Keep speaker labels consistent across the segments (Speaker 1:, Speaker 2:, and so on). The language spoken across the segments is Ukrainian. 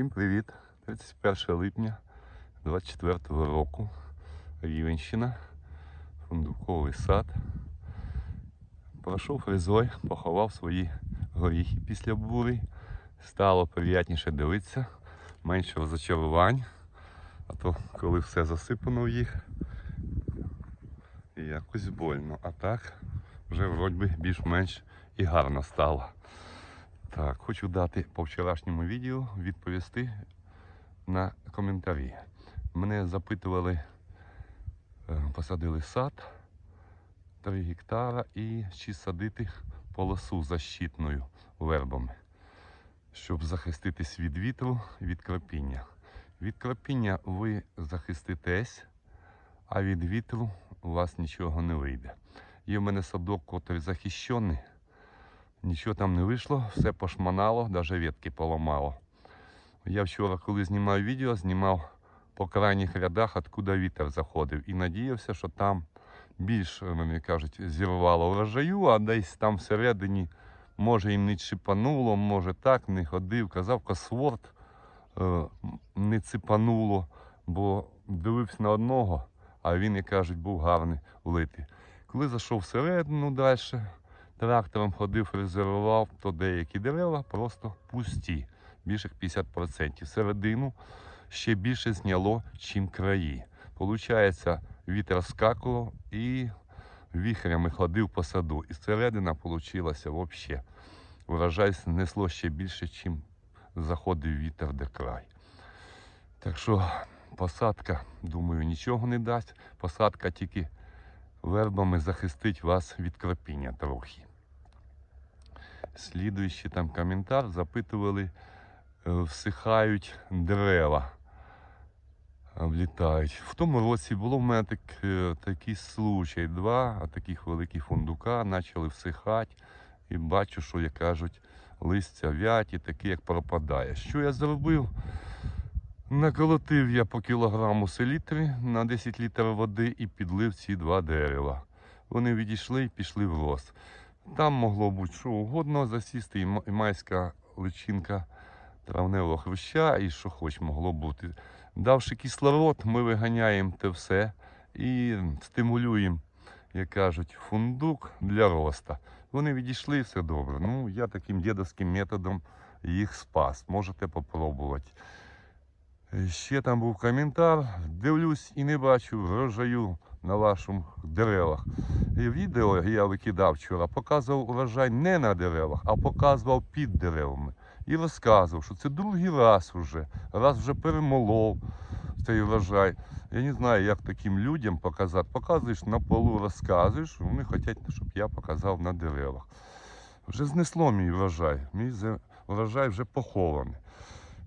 Speaker 1: Всім привіт! 31 липня 24 року. Рівенщина, фундуковий сад. Пройшов фрезой, поховав свої горіхи після бури. Стало приятніше дивитися, менше розочарувань. А то коли все засипано в їх, якось больно. А так вже вроді більш-менш і гарно стало. Так, хочу дати по вчорашньому відео відповісти на коментарі. Мене запитували, е, посадили сад 3 гектара і чи садити полосу защитною вербами, щоб захиститись від вітру від кропіння. Від кропіння ви захиститесь, а від вітру у вас нічого не вийде. Є в мене садок, котрий захищений. Нічого там не вийшло, все пошманало, навіть ветки поламало. Я вчора, коли знімав відео, знімав по крайніх рядах, откуда вітер заходив. І надіявся, що там більш, мені кажуть, зірвало врожаю, а десь там всередині, може їм не чіпануло, може так, не ходив. Казав, косворд е, не ципануло, бо дивився на одного, а він, як кажуть, був гарний влитий. Коли зайшов всередину далі, трактором ходив, фрезерував, то деякі дерева просто пусті, більше як 50%. Середину ще більше зняло, чим краї. Получається, вітер скакував і віхрями ходив по саду. І середина вийшла взагалі. Врожай несло ще більше, чим заходив вітер де край. Так що посадка, думаю, нічого не дасть. Посадка тільки вербами захистить вас від кропіння трохи. Слідуючий там коментар запитували, е, всихають дерева, е. В тому році було в мене так, е, такий случай. Два таких великих фундука почали всихати. І бачу, що, як кажуть, листя в'ять і таке, як пропадає. Що я зробив? Наколотив я по кілограму селітри на 10 літрів води і підлив ці два дерева. Вони відійшли і пішли в рост. Там могло бути що угодно засісти, і майська личинка травневого хруща, і що хоч могло бути. Давши кислород, ми виганяємо те все і стимулюємо, як кажуть, фундук для роста. Вони відійшли, все добре. Ну, я таким дідовським методом їх спас. Можете попробувати. Е, Ще там був коментар. Дивлюсь і не бачу врожаю на ваших деревах. І відео я викидав вчора, показував урожай не на деревах, а показував під деревами. І розказував, що це другий раз вже, раз вже перемолов цей врожай. Я не знаю, як таким людям показати. Показуєш на полу, розказуєш, вони хочуть, щоб я показав на деревах. Вже знесло мій врожай. Мій врожай вже похований.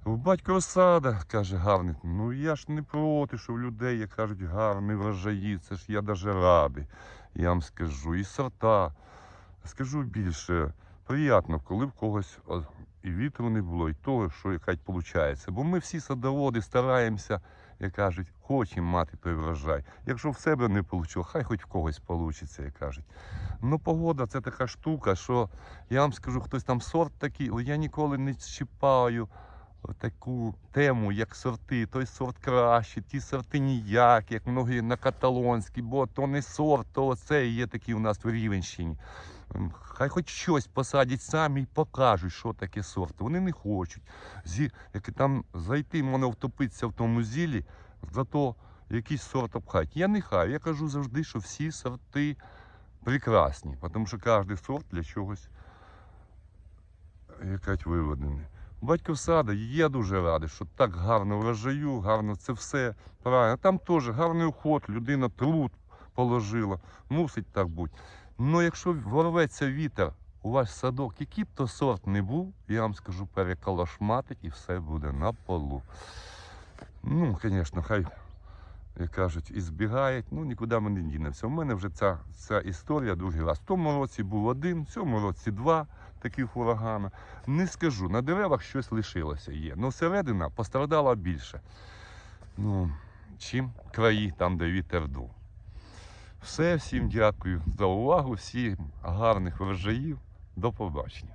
Speaker 1: У батько сада, каже, гарний. Ну я ж не проти, що в людей, як кажуть, гарні врожаї. Це ж я навіть радий. Я вам скажу. І сорта. Скажу більше, приємно, коли в когось і вітру не було, і того, що якась виходить. Бо ми всі садоводи стараємося, як кажуть, хочемо мати той врожай. Якщо в себе не вийшло, хай хоч в когось вийде, як кажуть. Ну, погода це така штука, що я вам скажу, хтось там сорт такий, о, я ніколи не чіпаю таку тему, як сорти. Той сорт краще, ті сорти ніяк, як многі на каталонській, бо то не сорт, то це є такі у нас в Рівенщині. Хай хоч щось посадять самі і покажуть, що таке сорт. Вони не хочуть. Зі, як там зайти, можна втопитися в тому зілі, зато якийсь сорт обхать. Я не хай. Я кажу завжди, що всі сорти прекрасні, тому що кожен сорт для чогось якась виведений. Батько сада, я дуже радий, що так гарно врожаю, гарно це все правильно. Там теж гарний уход, людина труд положила. Мусить так бути. Ну якщо ворветься вітер, у ваш садок, який б то сорт не був, я вам скажу, переколошматить і все буде на полу. Ну, звісно, хай, як кажуть, і збігають, ну нікуди ми не дінемося. У мене вже ця, ця історія другий раз. В тому році був один, в цьому році два таких урагана. Не скажу, на деревах щось лишилося є. Ну, середина пострадала більше. Ну, чим краї, там, де вітер дув. Все, всім дякую за увагу, всім гарних врожаїв. До побачення.